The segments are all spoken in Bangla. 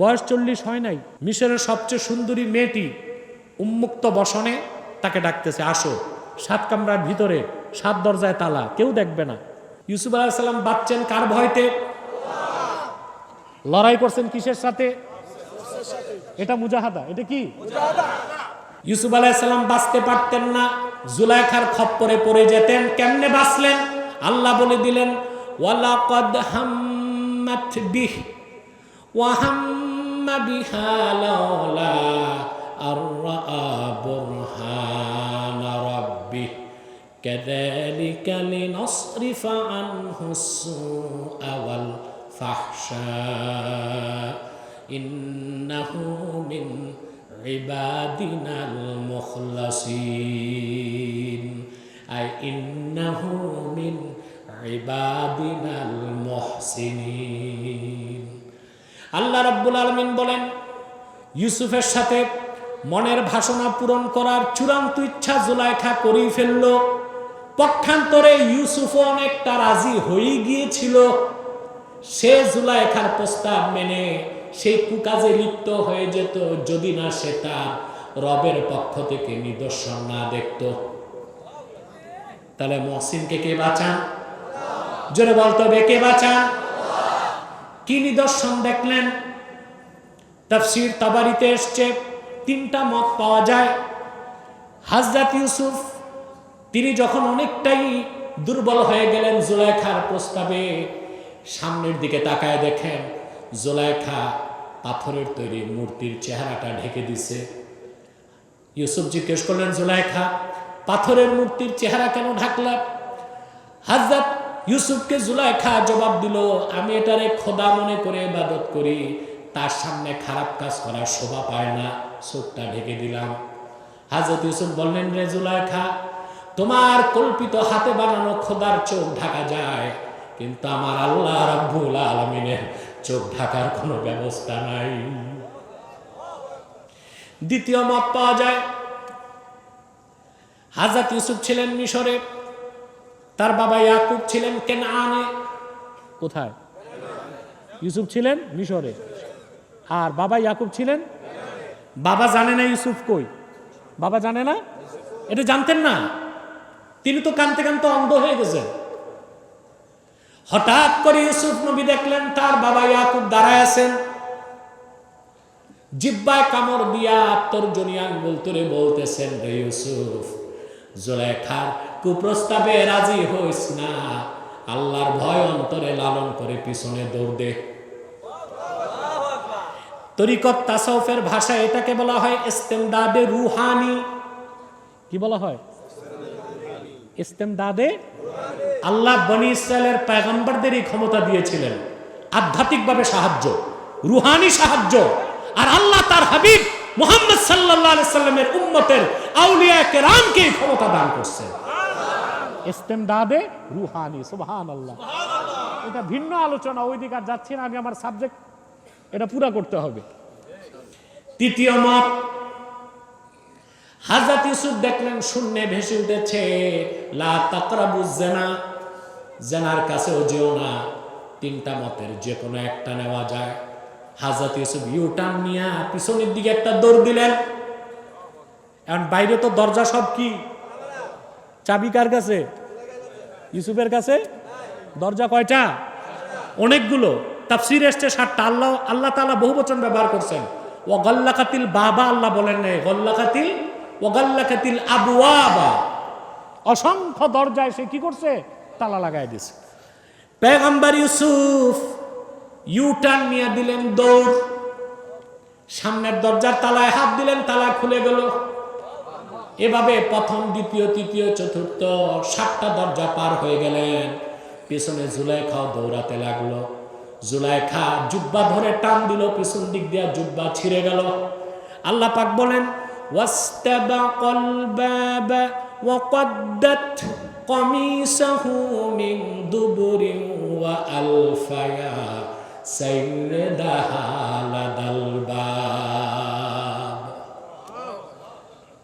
বয়স চল্লিশ হয় নাই। মিশরের সবচেয়ে সুন্দরী মেয়েটি উন্মুক্ত বসনে তাকে ডাকতেছে, আসো। সাত কামরার ভিতরে, সাত দরজায় তালা, কেউ দেখবে না। ইউসুফ আলাহিসাল্লাম বাচ্চেন কার ভয়তে? লড়াই করছেন কিসের সাথে? এটা মুজাহাদা, এটা কি? ইউসুফ আলাইসাল্লাম বাঁচতে পারতেন না, জুলাইখার খপ্পরে পড়ে যেতেন, কেমনে বাঁচলেন? আল্লাহ বলে দিলেন, ওয়ালাকাদ হাম্মাত বিহ بها لولا أن رأى برهان ربه. كذلك لنصرف عنه السوء والفحشاء. إنه من عبادنا المخلصين. أي إنه من عبادنا المحسنين. আল্লাহ রাব্বুল আলমিন বলেন, ইউসুফের সাথে মনের ভাষণা পূরণ করার চূড়ান্ত ইচ্ছা জুলাইখা করেই ফেলল। পক্ষান্তরে ইউসুফ অনেকটা রাজি হয়ে গিয়েছিল। সে জুলাইখার প্রস্তাব মেনে সেই কুকাজে লিপ্ত হয়ে যেত, যদি না সে তার রবের পক্ষ থেকে নিদর্শন না দেখত। তাহলে মহসিনকে কে বাঁচান? জোরে বলতে কে বাঁচান? কি নিদর্শন দেখলেন? তাফসির তাবারিতে এসছে, তিনটা মত পাওয়া যায়। হাজরাত ইউসুফ, তিনি যখন অনেকটাই দুর্বল হয়ে গেলেন জুলাইখার প্রস্তাবে, সামনের দিকে তাকায় দেখেন, জোলাইখা পাথরের তৈরি মূর্তির চেহারাটা ঢেকে দিছে। ইউসুফ জিজ্ঞেস করলেন, জোলাইখা, পাথরের মূর্তির চেহারা কেন ঢাকলা? হাজরত ইউসুফকে জুলাইখা জবাব দিল, আমি এটারে খোদা মনে করে ইবাদত করি। তার সামনে খারাপ কাজ করার শোভা পায় না। চোখটা ঢেকে দিলাম। হাজরত ইউসুফ বললেন, রে জুলাইখা, তোমার কল্পিত হাতে বানানো খোদার চোখ ঢাকা যায়, কিন্তু আমার আল্লাহ রাব্বুল আলমিনের চোখ ঢাকার কোনো ব্যবস্থা নাই। দ্বিতীয় মত পাওয়া যায় হাজাত ইউসুফ ছিলেন মিশরে তার বাবা ইয়াকুব ছিলেন কেনানে কোথায়? ইউসুফ ছিলেন মিশরে। আর বাবা ইয়াকুব ছিলেন? বাবা জানে না ইউসুফ কই। বাবা জানে না? এটা জানতেন না। তিনি তো কানতে কানতে অন্ধ হয়ে গেছেন। হঠাৎ করে ইউসুফ নবী দেখলেন তার বাবা ইয়াকুব দাঁড়ায় আছেন। জিব্বায় কামড় দিয়া আত্মর্জনী আঙ্গুল তুলে বলতেছেন রে ইউসুফ জোলেখার কুপ্রস্তাবে রাজি হইস না। আল্লাহর ভয় অন্তরে লালন করে পিছনে দৌড় দে। তরিকত তাসাউফের ভাষায় এটাকে বলা হয় ইস্তেমদাদে রুহানি। কি বলা হয়? ইস্তেমদাদে আল্লাহ বনি ইসরায়েলের পেগম্বরদেরই ক্ষমতা দিয়েছিলেন। আধ্যাত্মিকভাবে সাহায্য, রুহানি সাহায্য। আর আল্লাহ তার হাবিব মোহাম্মদ সাল্লাহ সাল্লামের উম্মতের আউলিয়া কেরামকে ক্ষমতা দান ইস্তেমদাদে রুহানি সুবহান আল্লাহ এটা ভিন্ন আলোচনা ওই দিকে আর যাচ্ছি না আমি আমার সাবজেক্ট এটা পুরা করতে হবে। তৃতীয় মত হাজরত ইউসুফ দেখলেন শূন্যে ভেসে উঠেছে। লা তাকরাবু জেনা জেনার কাছেও যেও না। তিনটা মতের যে কোনো একটা নেওয়া যায়। হাজরত ইউসুফ ইউটার্ন নিয়ে পিছনের দিকে একটা দৌড় দিলেন। এখন বাইরে তো দরজা সব কি? চাবি কার কাছে? ইউসুফের কাছে? দরজা কয়টা? অনেকগুলো। তাফসির এসছে সাতটা। আল্লাহ আল্লাহ তাআলা বহু বচন ব্যবহার করছেন। ও গল্লাকাতিল বাবা আল্লাহ বলেন নাই, গল্লাকাতিল ও গল্লাকাতিল আবুয়াবা অসংখ্য দরজায় সে কি করছে? তালা লাগাই দিছে পেগম্বর ইউসুফ ইউটার্ন নিয়ে দিলেন দৌড়। সামনের দরজার তালায় হাত দিলেন, তালা খুলে গেল। এভাবে প্রথম, দ্বিতীয়, তৃতীয়, চতুর্থ, সাতটা দরজা পার হয়ে গেলেন। পেছনে জুলাইখাও দৌড়াতে লাগল। জুলাইখা জুব্বা ধরে টান দিল, পিছন দিক দিয়া জুব্বা ছিঁড়ে গেল। আল্লাহ পাক বলেন বাবা ওয়াকাদ্দাত কমিসাহু মিন দুবুরিন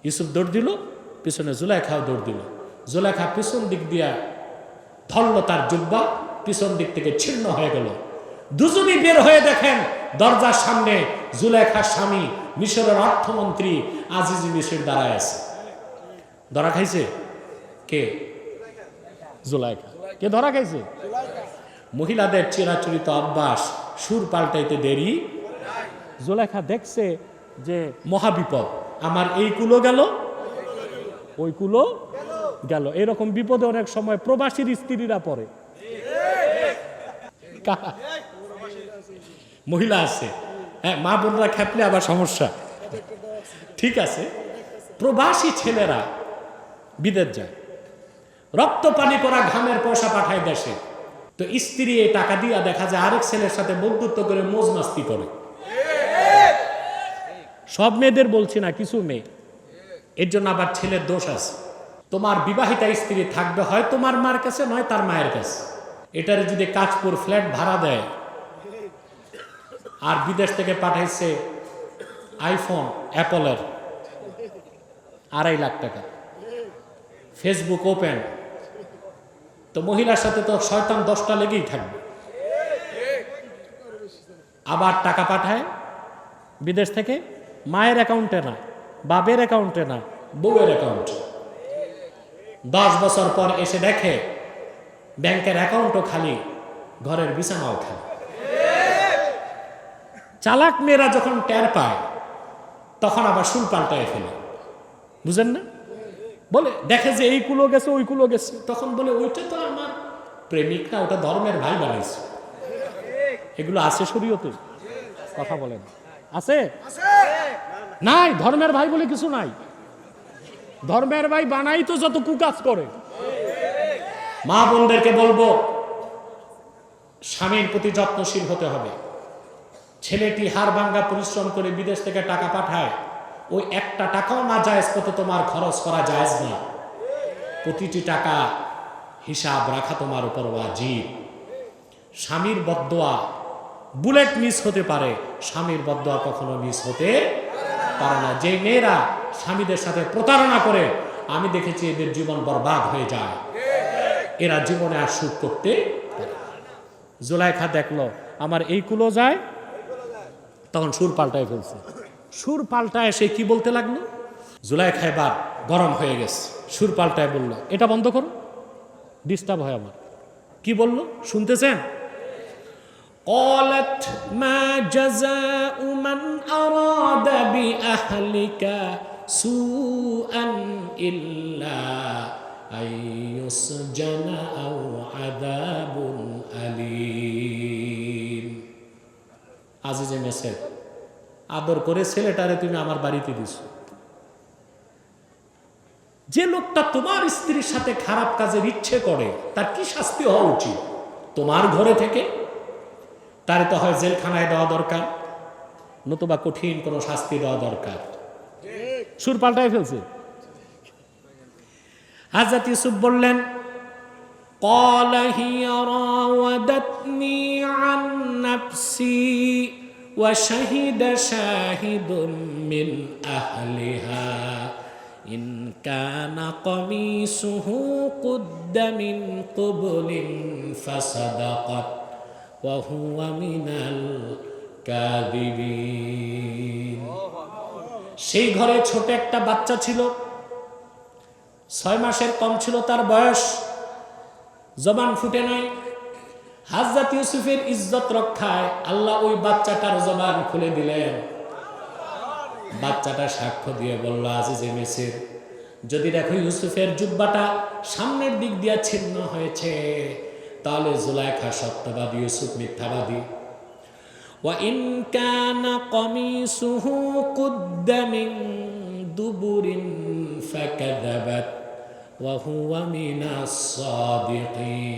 ইউসুফ দৌড় দিল, পিছনে জুলাইখাও দৌড় দিল। জুলাইখা পিছন দিক দিয়া ধরল তার জুব্বা, পিছন দিক থেকে ছিন্ন হয়ে গেল। দুজনই বের হয়ে দেখেন, দরজার সামনে জুলেখার স্বামী, মিশরের অর্থমন্ত্রী আজিজ মিশর দাঁড়ায় আছে। ধরা খাইছে? কে? জুলাইখা। কে ধরা খাইছে? মহিলাদের চিরাচরিত অভ্যাস সুর পাল্টাইতে দেরি। জুলেখা দেখছে যে মহাবিপদ, আমার এই কুলো গেল, ওই কুলো গেল। এরকম বিপদে অনেক সময় প্রবাসীর স্ত্রীরা পড়ে। মহিলা আছে। হ্যাঁ মা বোনরা খেপলে আবার সমস্যা। ঠিক আছে। প্রবাসী ছেলেরা বিদেশ যায়। রক্ত পানি করা ঘামের পয়সা পাঠায় দেশে। তো স্ত্রী এই টাকা দিয়া দেখা যায় আরেক ছেলের সাথে বন্ধুত্ব করে মোজ মাস্তি করে। সব মেয়েদের বলছি না, কিছু মেয়ে। এর জন্য আবার ছেলের দোষ আছে। তোমার বিবাহিতা স্ত্রী থাকবে হয় তোমার মার কাছে, নয় তার মায়ের কাছে। এটার যদি কাজপুর ফ্ল্যাট ভাড়া দেয়, আর বিদেশ থেকে পাঠাইছে আইফোন, অ্যাপলের, আড়াই লাখ টাকা। ফেসবুক ওপেন তো মহিলার সাথে তো শয়তান দশটা লেগেই থাকবে। আবার টাকা পাঠায়, বিদেশ থেকে, মায়ের অ্যাকাউন্টে না বাবের অ্যাকাউন্টে না, বউয়ের অ্যাকাউন্টে। দশ বছর পর এসে দেখে, ব্যাংকের অ্যাকাউন্টও খালি, ঘরের বিছানাও খালি। চালাক মেয়েরা যখন টের পায়, তখন আবার সুল পাল্টায় ফেলে। বুঝেন না? বলে, দেখে যে এই কুলো গেছে ওই কুলো গেছে। তখন বলে, ওইটা তো আমার প্রেমিক না ওটা ধর্মের ভাই বানাইছে। এগুলো আছে শরীয়তে? কথা বলেন আছে? নাই, ধর্মের ভাই বলে কিছু নাই। ধর্মের ভাই বানাই তো যত কুকাজ করে। মা বোনদেরকে বলব, স্বামীর প্রতি যত্নশীল হতে হবে। ছেলেটি হাড় ভাঙ্গা পরিশ্রম করে বিদেশ থেকে টাকা পাঠায়। ওই একটা টাকাও না জায়েজ কত তোমার খরচ করা জায়েজ না। প্রতিটি টাকা হিসাব রাখা তোমার উপর ওয়াজিব। স্বামীর বদোয়া বুলেট মিস হতে পারে, স্বামীর বদোয়া কখনো মিস হতে পারে না। যে মেয়েরা স্বামীদের সাথে প্রতারণা করে, আমি দেখেছি এদের জীবন বরবাদ হয়ে যায়। এরা জীবনে আর সুখ করতে না। দেখল, আমার এই কুলো যায়? তখন সুর পাল্টায় ফেলছে। সুর পাল্টায় সে কি বলতে লাগলো জুলাইখা এবার গরম হয়ে গেছে সুর পাল্টায় বলল এটা বন্ধ করো ডিস্টার্ব হয় আমার কি বলল শুনতেছেন قالت ما جزاء من أراد بأهلك سوءا إلا أن يسجن أو عذاب أليم আজিজে মেসেজ আদর করে ছেলেটারে তুমি আমার বাড়িতে দিছো যে লোকটা তোমার স্ত্রীর সাথে খারাপ কাজের ইচ্ছে করে তার কি শাস্তি হওয়া উচিত তোমার ঘরে থেকে তারে তো হয় জেলখানায় দেওয়া দরকার নতুবা কঠিন কোনো শাস্তি দেওয়া দরকার সুর পাল্টায় ফেলছে হাজরত ইউসুফ বললেন قال هي راودتني عن نفسي وشهد شاهد من أهلها إن كان قميصه قد من قبل فصدقت وهو من الكاذبين সেই ঘরে ছোট একটা বাচ্চা ছিল ছয় মাসের কম ছিল তার বয়স জবান ফুটে নাই হাজরত ইউসুফের ইজ্জত রক্ষায় আল্লাহ ওই বাচ্চাটার জবান খুলে দিলেন বাচ্চাটা সাক্ষ্য দিয়ে বলল আজিজে মেসির যদি দেখো ইউসুফের জুব্বাটা সামনের দিক দিয়ে ছিন্ন হয়েছে তাহলে জুলাইখা সত্যবাদী ইউসুফ মিথ্যাবাদী وإن كان قميصه قد من دبر فكذبت وهو من الصادقين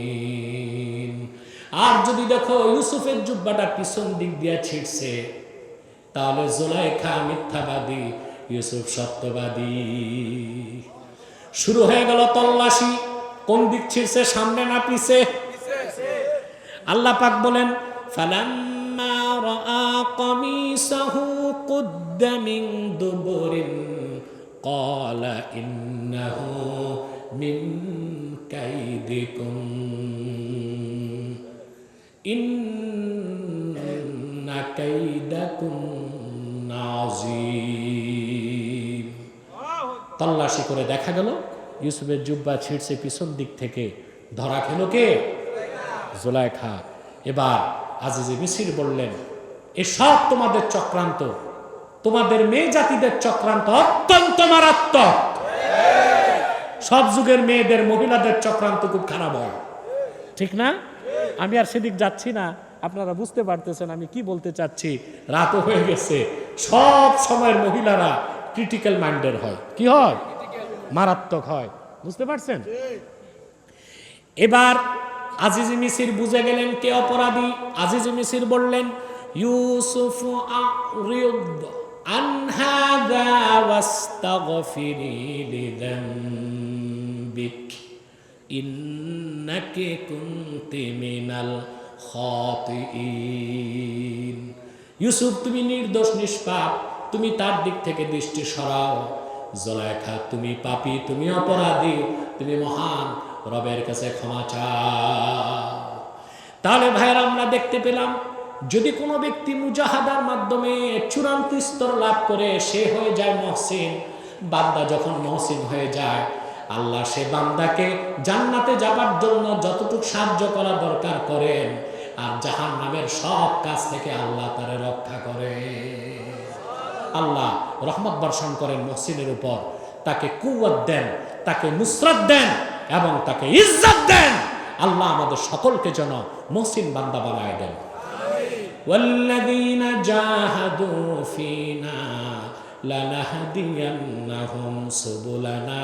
আর যদি দেখো ইউসুফের জুব্বাটা পিছন দিক দিয়া ছিটছে, তাহলে জোলাইখা মিথ্যাবাদী, ইউসুফ সত্যবাদী। শুরু হয়ে গেল তল্লাশি, কোন দিক ছিড়ছে সামনে না পিছে? আল্লাহ পাক বলেন, ফালাম্মা রাআ কামিসাহু কুদ্দ মিন দুবুরিন, ক্বালা ইন্নাহু মিন কাইদিকুম। তল্লাশি করে দেখা গেল, ইউসুফের জুব্বা ছিঁড়ছে পিছন দিক থেকে। ধরা খেল কে? জোলাইখা। এবার আজিজে মিসির বললেন, এসব তোমাদের চক্রান্ত। তোমাদের মেয়ে জাতিদের চক্রান্ত অত্যন্ত মারাত্মক। সব যুগের মেয়েদের মহিলাদের চক্রান্ত খুব খারাপ হয়। ঠিক না? আমি আর সেদিক যাচ্ছি না। আপনারা বুঝতে পারতেছেন আমি কি বলতে চাচ্ছি। রাতও হয়ে গেছে। সব সময়ের মহিলারা ক্রিটিক্যাল মাইন্ডের হয়। কি হয়? মারাত্মক হয়। বুঝতে পারছেন? এবার আজিজ মিসির বুঝে গেলেন কে অপরাধী। আজিজ মিসির বললেন, ইউসুফ আরিদ ওয়াস্তাগফিরি লিযামবিক। ইন্নাকি কুনতি মিনাল খাতিইন ইউসুফ, তুমি নির্দোষ, নিষ্পাপ, তুমি তার দিক থেকে দৃষ্টি সরাও। জলাইখা, তুমি পাপী, তুমি অপরাধী, তুমি মহান, রবের কাছে ক্ষমা চাও। তাহলে ভাইয়ের, আমরা দেখতে পেলাম, যদি কোনো ব্যক্তি মুজাহাদার মাধ্যমে চূড়ান্ত স্তর লাভ করে, সে হয়ে যায় মহসিন। বান্দা যখন মহসিন হয়ে যায় আল্লাহ সে বান্দাকে জান্নাতে যাবার জন্য যতটুকু সাহায্য করা দরকার করেন আর জাহান নামের সব কাজ থেকে আল্লাহ তারে রক্ষা করে আল্লাহ রহমত বর্ষণ করেন মহসিনের উপর তাকে কুয়াত দেন তাকে নুসরত দেন এবং তাকে ইজ্জত দেন আল্লাহ আমাদের সকলকে যেন মহসিন বান্দা বানায় দেন والذين جاهدوا فينا لنهدينهم سبلنا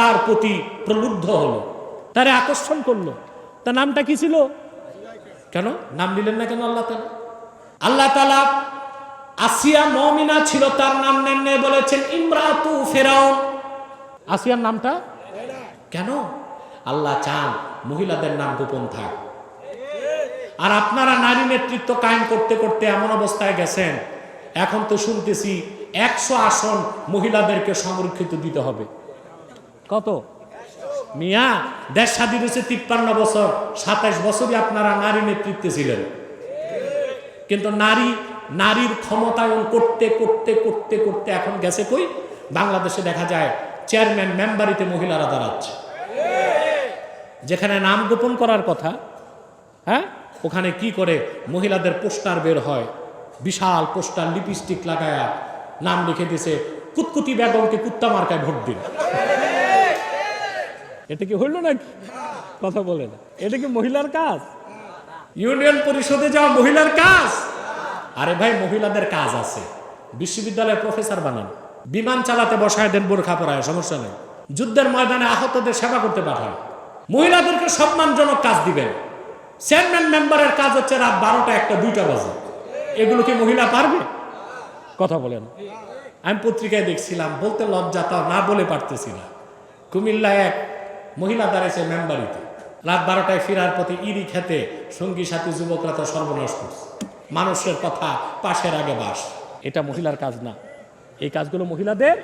তার প্রতি প্রলুব্ধ হলো। তারে আকর্ষণ করল। তার নামটা কি ছিল? কেন? নাম নিলেন না কেন আল্লাহ তালা? আল্লাহ তালা আসিয়া মমিনা ছিল, তার নাম নেন বলেছেন, ইমরাতু ফেরাউন। আসিয়ার নামটা? কেন? আল্লাহ চান মহিলাদের নাম গোপন থাক। আর আপনারা নারী নেতৃত্ব কায়েম করতে করতে এমন অবস্থায় গেছেন, এখন তো শুনতেছি একশো আসন মহিলাদেরকে সংরক্ষিত দিতে হবে। কত? মিয়া, দেশ স্বাধীন হয়েছে তিপ্পান্ন বছর সাতাইশ বছরই আপনারা নারী নেতৃত্বে ছিলেন। কিন্তু নারী, নারীর ক্ষমতায়ন করতে করতে করতে করতে এখন গেছে কই? বাংলাদেশে দেখা যায় চেয়ারম্যান মেম্বারিতে মহিলারা দাঁড়াচ্ছে। যেখানে নাম গোপন করার কথা হ্যাঁ? ওখানে কি করে মহিলাদের পোস্টার বের হয়? বিশাল পোস্টার, লিপস্টিক লাগায়া নাম লিখে দিছে, কুতকুতি বেগমকে কুত্তা মার্কায় ভোট দিন। এটা কি হইল নাকি কথা বলেন এটা কি মহিলার কাজ? ইউনিয়ন পরিষদে যাওয়া মহিলার কাজ? আরে ভাই, মহিলাদের কাজ আছে। বিশ্ববিদ্যালয়ের প্রফেসর বানান। বিমান চালাতে বসায় দেন বোরখা পরায়, সমস্যা নেই। যুদ্ধের ময়দানে আহতদের সেবা করতে পাঠান। মহিলাদেরকে সম্মানজনক কাজ দিবেন। চেয়ারম্যান মেম্বারের কাজ হচ্ছে রাত বারোটা একটা, দুইটা বাজে। এগুলো কি মহিলা পারবে? কথা বলেন আমি পত্রিকায় দেখছিলাম, বলতে লজ্জা তাও না বলে পারতেছি না। কুমিল্লা এক মহিলা দাঁড়িয়েছে মেম্বারিতে। রাত বারোটায় ফেরার পথে ইরি খেতে সঙ্গী সাথী যুবকরা তো সর্বনাশ করছে। মানুষের কথা পাশের আগে বাস। এটা মহিলার কাজ না। এই কাজগুলো মহিলাদের।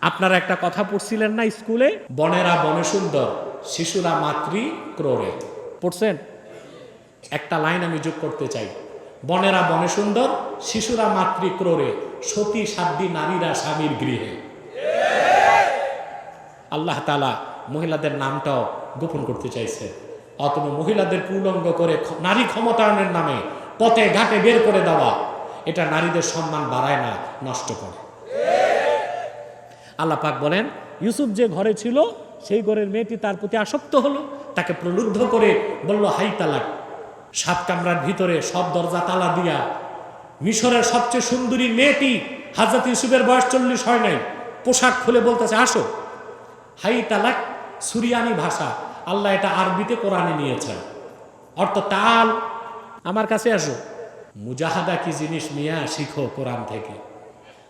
আপনারা একটা কথা পড়ছিলেন না স্কুলে? বনেরা বনে সুন্দর, শিশুরা মাতৃ ক্রোরে পড়ছেন? একটা লাইন আমি যোগ করতে চাই। বনেরা বনে সুন্দর, শিশুরা মাতৃ ক্রোরে সতী সাধ্যী নারীরা স্বামীর গৃহে। আল্লাহ তালা মহিলাদের নামটাও গোপন করতে চাইছে। অথবা মহিলাদের উলঙ্গ করে নারী ক্ষমতায়নের নামে পথে ঘাটে বের করে দেওয়া, এটা নারীদের সম্মান বাড়ায় না, নষ্ট করে। আল্লাহ পাক বলেন, ইউসুফ যে ঘরে ছিল, সেই ঘরের মেয়েটি তার প্রতি আসক্ত হলো, তাকে প্রলুব্ধ করে বলল, হাই তালাক, সাত কামরার ভিতরে সব দরজা তালা দিয়া মিশরের সবচেয়ে সুন্দরী মেয়েটি হাজরত ইউসুফের বয়স চল্লিশ হয় নাই, পোশাক খুলে বলতেছে, আসো। হাই তালাক সুরিয়ানি ভাষা আল্লাহ এটা আরবিতে কোরআনে নিয়েছেন অর্থ তাল আমার কাছে আসো মুজাহাদা কি জিনিস মিয়া শিখো কোরআন থেকে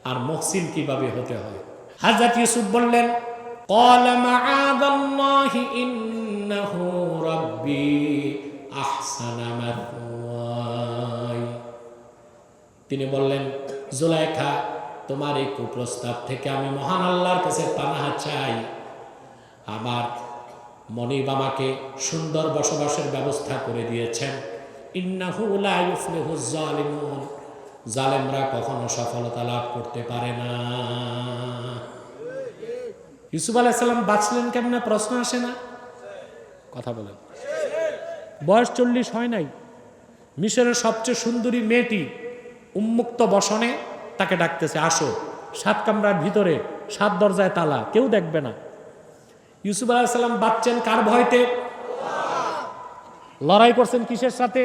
আর মহসিন কিভাবে হতে হয় হাজরত ইউসুফ বললেন قال معاذ الله إنه ربي أحسن مثواي তিনি বললেন জুলাইখা তোমার এই কুপ্রস্তাব থেকে আমি মহান আল্লাহর কাছে পানাহা চাই আমার মনিব আমাকে সুন্দর বসবাসের ব্যবস্থা করে দিয়েছেন। ইন্নাহু লা জালেমরা কখনো সফলতা লাভ করতে পারে না। ইউসুফ আলাইসাল্লাম বাঁচলেন কেমনে? প্রশ্ন আসে না? কথা বলেন। বয়স চল্লিশ হয় নাই। মিশরের সবচেয়ে সুন্দরী মেয়েটি উন্মুক্ত বসনে তাকে ডাকতেছে, আসো, সাত কামরার ভিতরে, সাত দরজায় তালা, কেউ দেখবে না। ইউসুফ আলাইসাল্লাম বাচ্চেন কার ভয়তে? লড়াই করছেন কিসের সাথে?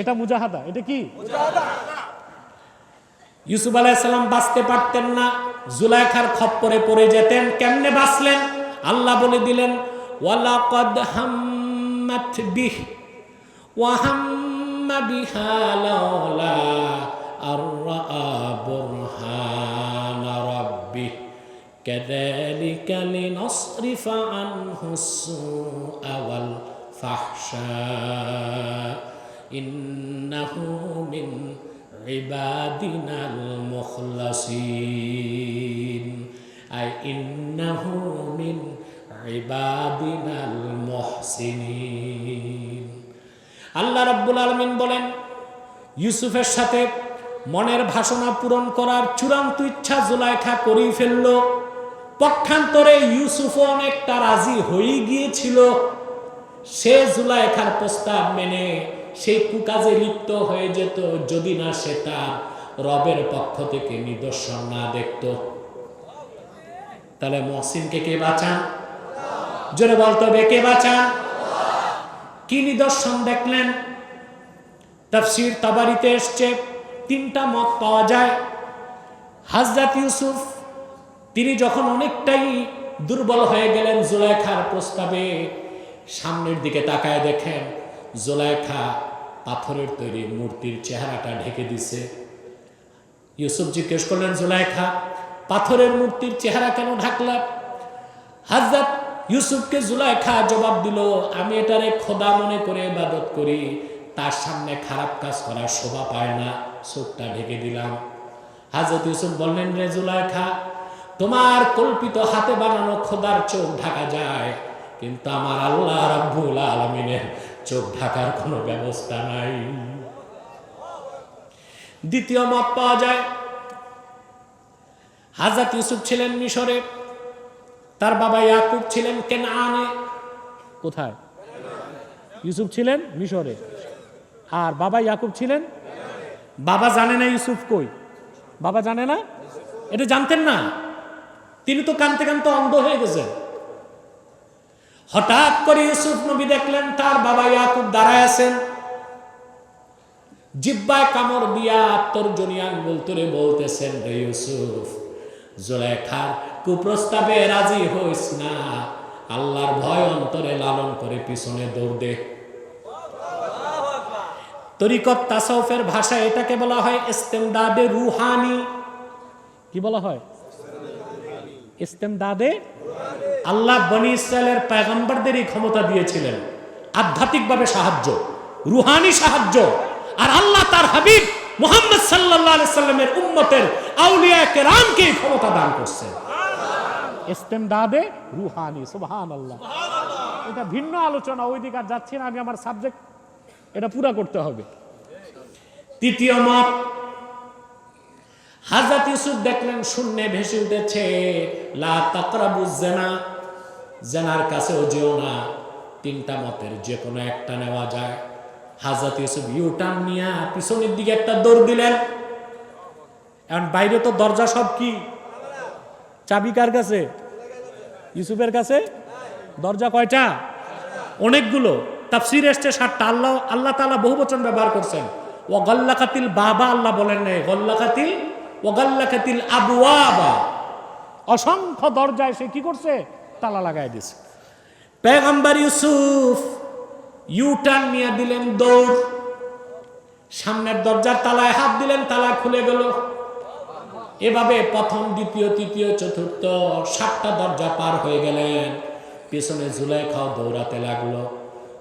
এটা মুজাহাদা, এটা কি? ইউসুফ আলাইসাল্লাম বাঁচতে পারতেন না, জুলাইখার খপ্পরে পড়ে যেতেন, কেমনে বাঁচলেন? আল্লাহ বলে দিলেন, ওয়ালাকাদ ওয়াহাম্মা আর রাব্বিহ। كذلك لنصرف عنه السوء والفحشاء إنه من عبادنا المخلصين أي إنه من عبادنا المحسنين আল্লাহ রাব্বুল আলমিন বলেন ইউসুফের সাথে মনের ভাষণা পূরণ করার চূড়ান্ত ইচ্ছা জুলাইখা করেই ফেলল পক্ষান্তরে ইউসুফ অনেকটা রাজি হয়ে গিয়েছিল। সে জুলাইখার প্রস্তাব মেনে সেই কুকাজে লিপ্ত হয়ে যেত যদি না সে তার রবের পক্ষ থেকে নিদর্শন না দেখত। তাহলে মহসিনকে কে বাঁচান? জোরে বলতে হবে কে বাঁচান? কি নিদর্শন দেখলেন? তাবারিতে এসছে, তিনটা মত পাওয়া যায়। হাজরাত ইউসুফ তিনি যখন অনেকটাই দুর্বল হয়ে গেলেন জুলাইখার প্রস্তাবে, সামনের দিকে তাকায় দেখেন জোলাইখা পাথরের তৈরি মূর্তির চেহারাটা ঢেকে দিছে। ইউসুফ জিজ্ঞেস করলেন, জোলাইখা, পাথরের মূর্তির চেহারা কেন ঢাকলাম হাজরত ইউসুফকে জুলাইখা জবাব দিল, আমি এটারে খোদা মনে করে ইবাদত করি, তার সামনে খারাপ কাজ করার শোভা পায় না। চোখটা ঢেকে দিলাম। হাজরত ইউসুফ বললেন, রে জুলাইখা তোমার কল্পিত হাতে বানানো খোদার চোখ ঢাকা যায়। কিন্তু আমার আল্লাহ রাব্বুল আলমিনের চোখ ঢাকার কোনো ব্যবস্থা নাই। দ্বিতীয় মত পাওয়া যায় হাজাত ইউসুফ ছিলেন মিশরে, তার বাবা ইয়াকুব ছিলেন কেনানে। কোথায়? ইউসুফ ছিলেন মিশরে। আর বাবা ইয়াকুব ছিলেন? বাবা জানে না ইউসুফ কই? বাবা জানে না? এটা জানতেন না? তিনি তো কানতে কানতে অন্ধ হয়ে গেছেন হঠাৎ করে ইউসুফ নবী দেখলেন, তার বাবা ইয়াকুব দাঁড়ায় আছেন। জিব্বায় কামড় দিয়া তর্জনী আঙ্গুল তুলে বলতেছেন, রে ইউসুফ জোলেখার কুপ্রস্তাবে রাজি হইস না। আল্লাহর ভয় অন্তরে লালন করে পিছনে দৌড় দে। তরিকত তাসাউফের ভাষায় এটাকে বলা হয় ইস্তেমদাদে রুহানি। কি বলা হয়? ইস্তেমদাদে আল্লাহ বনি ইসরায়েলের ক্ষমতা দিয়েছিলেন। আধ্যাত্মিকভাবে সাহায্য, রুহানি সাহায্য, আর আল্লাহ তার হাবিব মোহাম্মদ সাল্লামের উম্মতের আউলিয়া কেরামকে ক্ষমতা দান করছেন। ইস্তেমদাদে রুহানি সুবহান আল্লাহ এটা ভিন্ন আলোচনা ওই দিকে আর যাচ্ছি না, আমি আমার সাবজেক্ট, এটা পুরা করতে হবে। তৃতীয় মত হাজরত ইউসুফ দেখলেন শূন্যে ভেসে উঠেছে, লা তাকরাবু জেনা জেনার কাছেও যেও না, তিনটা মতের যে কোনো একটা নেওয়া যায়। হাজরত ইউসুফ ইউটার্ন নিয়ে পিছনের দিকে একটা দৌড় দিলেন। এখন বাইরে তো দরজা সব কি? চাবি কার কাছে? ইউসুফের কাছে? দরজা কয়টা? অনেকগুলো। তাফসির এসছে সাতটা। আল্লাহ আল্লাহ তালা বহু বচন ব্যবহার করছেন। ও গল্লাকাতিল বাবা, আল্লাহ বলেন নাই, গল্লাকাতিল অসংখ্য দরজায় সে কি করছে? তালা লাগাই দিছে। পেগম্বর ইউসুফ ইউটার্ন নিয়ে দিলেন দৌড়। সামনের দরজার তালায় হাত দিলেন তালা খুলে গেল। এভাবে প্রথম দ্বিতীয় তৃতীয় চতুর্থ সাতটা দরজা পার হয়ে গেলেন। পেছনে জুলাইখাও দৌড়াতে লাগল।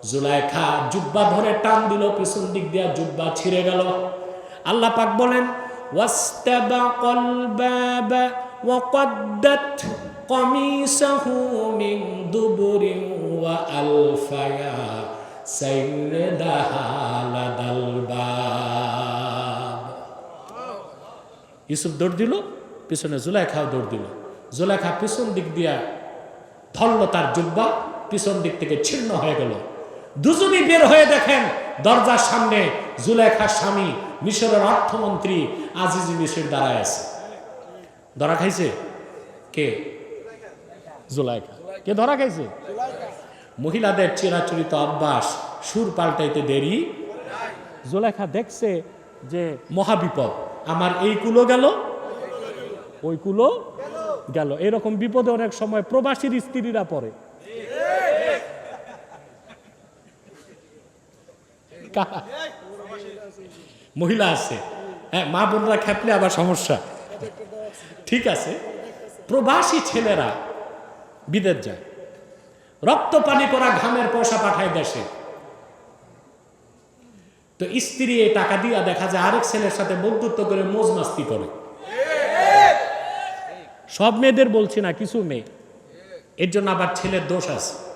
জুলাইখা জুব্বা ধরে টান দিল পিছন দিক দিয়ে জুব্বা ছিঁড়ে গেল। আল্লাহ পাক বলেন ওয়াস্তাবাকাল বাবা وقدت قميصه من دبر وألفيا سيدها لدى الباب ইউসুফ দৌড় দিল পিছনে জুলাইখাও দৌড় দিল জুলাইখা পিছন দিক দিয়া ধরল তার জুব্বা পিছন দিক থেকে ছিন্ন হয়ে গেল দুজনই বের হয়ে দেখেন, দরজার সামনে জুলেখার স্বামী, মিশরের অর্থমন্ত্রী আজিজ মিশর দাঁড়ায় আছে। ধরা খাইছে? কে? জুলাইখা। কে ধরা খাইছে? মহিলাদের চিরাচরিত অভ্যাস, সুর পাল্টাইতে দেরি। জুলেখা দেখছে যে মহাবিপদ, আমার এই কুলো গেল, ওই কুলো গেল। এরকম বিপদে অনেক সময় প্রবাসীর স্ত্রীরা পড়ে। মহিলা আছে। হ্যাঁ মা বোনরা খেপলে আবার সমস্যা। ঠিক আছে। প্রবাসী ছেলেরা বিদেশ যায়। রক্ত পানি করা ঘামের পয়সা পাঠায় দেশে। তো স্ত্রী এই টাকা দিয়া দেখা যায় আরেক ছেলের সাথে বন্ধুত্ব করে মোজ মাস্তি করে। সব মেয়েদের বলছি না, কিছু মেয়ে। এর জন্য আবার ছেলের দোষ আছে।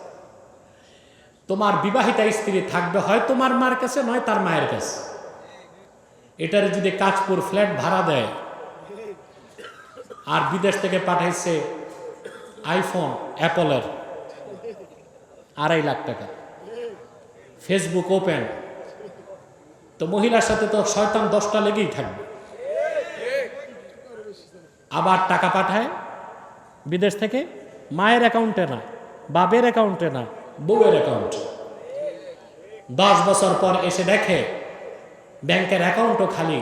তোমার বিবাহিতা স্ত্রী থাকবে হয় তোমার মার কাছে, নয় তার মায়ের কাছে। এটারে যদি কাজপুর ফ্ল্যাট ভাড়া দেয়, আর বিদেশ থেকে পাঠাইছে আইফোন, অ্যাপলের, আড়াই লাখ টাকা। Facebook open. তো মহিলার সাথে তো শয়তান দশটা লেগেই থাকবে। আবার টাকা পাঠায় বিদেশ থেকে, মায়ের অ্যাকাউন্টে না বাবের অ্যাকাউন্টে না। বউয়ের অ্যাকাউন্ট দশ বছর পর এসে দেখে, ব্যাংকের অ্যাকাউন্টও খালি,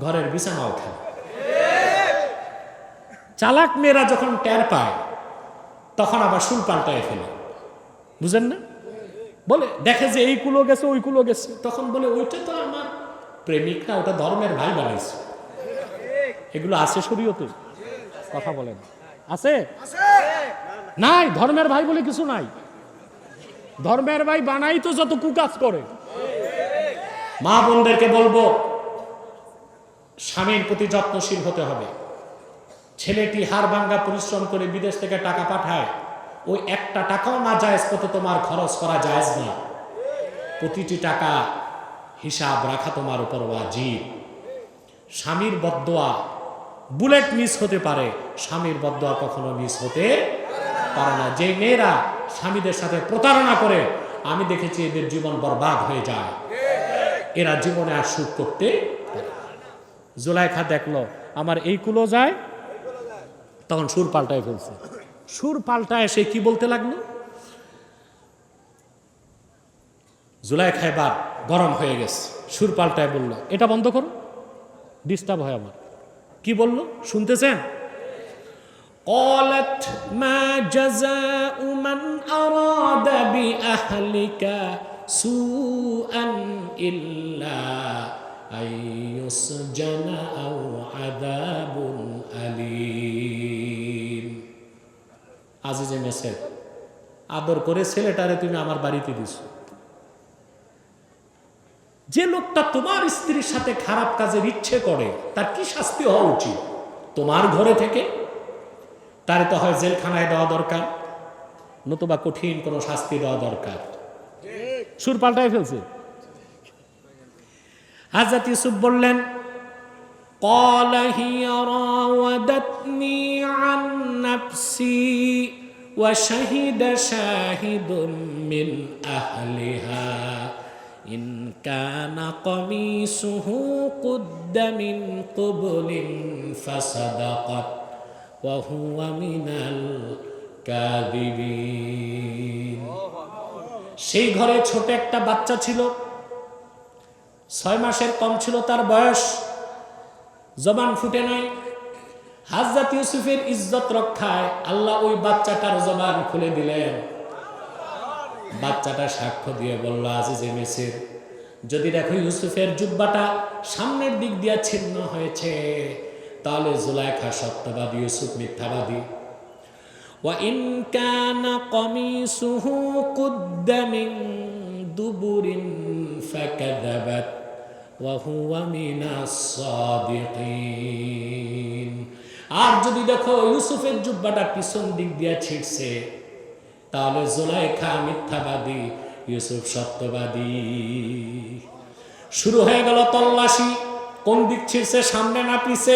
ঘরের বিছানাও খালি। চালাক মেয়েরা যখন টের পায়, তখন আবার সুর পাল্টায় ফেলে। বুঝেন না? বলে, দেখে যে এই কুলো গেছে, ওই কুলো গেছে। তখন বলে, ওইটা তো আমার প্রেমিক না ওটা ধর্মের ভাই বানাইছে। এগুলো আছে শরীয়তে? কথা বলেন। আছে? নাই, ধর্মের ভাই বলে কিছু নাই। ধর্মের ভাই বানাই তো যত কুকাজ করে। মা বোনদেরকে বলব, স্বামীর প্রতি যত্নশীল হতে হবে। ছেলেটি হার ভাঙ্গা পরিশ্রম করে বিদেশ থেকে টাকা পাঠায়, ওই একটা টাকাও না জায়েজ কত তোমার খরচ করা জায়েজ না। প্রতিটি টাকা হিসাব রাখা তোমার উপর ওয়াজিব। স্বামীর বদোয়া বুলেট মিস হতে পারে, স্বামীর বদোয়া কখনো মিস হতে পারে না। যে মেয়েরা স্বামীদের সাথে প্রতারণা করে, আমি দেখেছি এদের জীবন বরবাদ হয়ে যায়। এরা জীবনে আর সুখ করতে। জুলাইখা দেখল, আমার এই কুলো যায়? তখন সুর পাল্টায় ফেলছে। সুর পাল্টায় সে কি বলতে লাগল? জুলাইখা এবার গরম হয়ে গেছে। সুর পাল্টায় বলল, এটা বন্ধ করো। ডিস্টার্ব হয় আমার। কি বলল? শুনতেছেন? قالت ما جزاء من أراد بأهلك سوءا إلا أن يسجن أو عذاب أليم আজিজে মেসেজ আদর করে ছেলেটারে তুমি আমার বাড়িতে দিছো যে লোকটা তোমার স্ত্রীর সাথে খারাপ কাজের ইচ্ছে করে তার কি শাস্তি হওয়া উচিত তোমার ঘরে থেকে তারে তো হয় জেলখানায় দেওয়া দরকার নতুবা কঠিন কোনো শাস্তি দেওয়া দরকার সুর পাল্টায় ফেলছে হাজরত ইউসুফ বললেন قال هي راودتني عن نفسي وشهد شاهد من أهلها إن كان قميصه قد من قبل فصدقت وهو من الكاذبين সেই ঘরে ছোট একটা বাচ্চা ছিল ছয় মাসের কম ছিল তার বয়স জবান ফুটে নাই হাজরত ইউসুফের ইজ্জত রক্ষায় আল্লাহ ওই বাচ্চাটার জবান খুলে দিলেন বাচ্চাটা সাক্ষ্য দিয়ে বলল আজিজে মেসির যদি দেখো ইউসুফের জুব্বাটা সামনের দিক দিয়ে ছিন্ন হয়েছে তাহলে জুলাইখা সত্যবাদী ইউসুফ মিথ্যাবাদী وإن كان قميصه قد من دبر فكذبت وهو من الصادقين আর যদি দেখো ইউসুফের জুব্বাটা পিছন দিক দিয়ে ছিটছে তাহলে জোলাইখা মিথ্যাবাদী ইউসুফ সত্যবাদী শুরু হয়ে গেল তল্লাশি কোন দিক ছিড়ছে সামনে না পিছে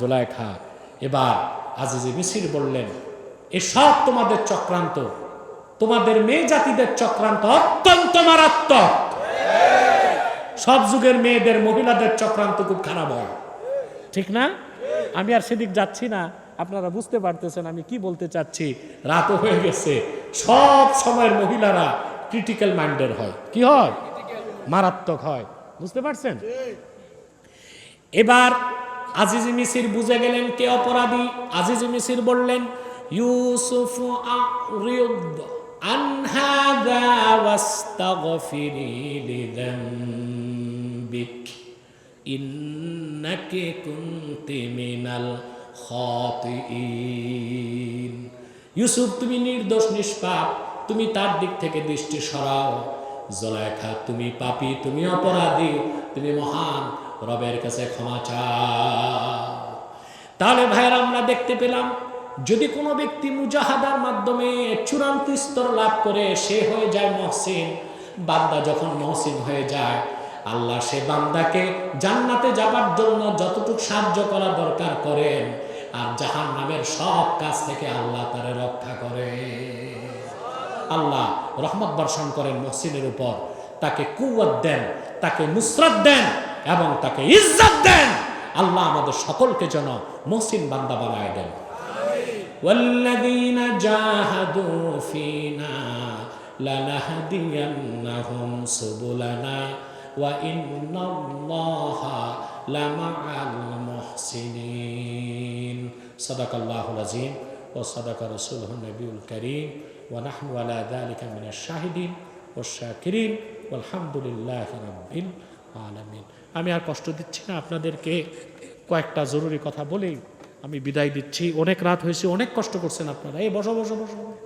জোলাইখা। এবার আজিজে মিসির বললেন এসব তোমাদের চক্রান্ত। তোমাদের মেয়ে জাতিদের চক্রান্ত অত্যন্ত মারাত্মক। সব যুগের মেয়েদের মহিলাদের চক্রান্ত খুব খারাপ হয়। ঠিক না? আমি আর সেদিক যাচ্ছি না। আপনারা বুঝতে পারতেছেন আমি কি বলতে চাচ্ছি। রাতও হয়ে গেছে। সব সময়ের মহিলারা ক্রিটিক্যাল মাইন্ডের হয়। কি হয়? মারাত্মক হয়। বুঝতে পারছেন? এবার আজিজ মিসির বুঝে গেলেন কে অপরাধী? আজিজ মিসির বললেন, ইউসুফ ইউসুফ, তুমি নির্দোষ, নিষ্পাপ। তুমি তার দিক থেকে দৃষ্টি সরাও। জলাইখা তুমি পাপী, তুমি অপরাধী, তুমি মহান। রবের কাছে ক্ষমা চাও তাহলে ভাইয়ের, আমরা দেখতে পেলাম, যদি কোনো ব্যক্তি মুজাহাদার মাধ্যমে চূড়ান্ত স্তর লাভ করে, সে হয়ে যায় মহসিন। বান্দা যখন মহসিন হয়ে যায়, আল্লাহ সে বান্দাকে জান্নাতে যাবার জন্য যতটুকু সাহায্য করা দরকার করেন, আর জাহান নামের সব কাজ থেকে আল্লাহ তারে রক্ষা করে। আল্লাহ রহমত বর্ষণ করেন মহসিনের উপর। তাকে কুয়াত দেন, তাকে নুসরত দেন এবং তাকে ইজ্জত দেন আল্লাহ আমাদের সকলকে যেন মহসিন বান্দা বানায় দেন والذين جاهدوا فينا لنهدينهم سبلنا وإن الله لمع المحسنين صدق الله العظيم وصدق رسوله النبي الكريم ونحن على ذلك من الشاهدين والشاكرين والحمد لله رب العالمين আমি আর কষ্ট দিচ্ছি না, আপনাদেরকে কয়েকটা জরুরি কথা বলেই আমি বিদায় দিচ্ছি। অনেক রাত হয়েছে, অনেক কষ্ট করছেন আপনারা। এই বসো বসো বসো।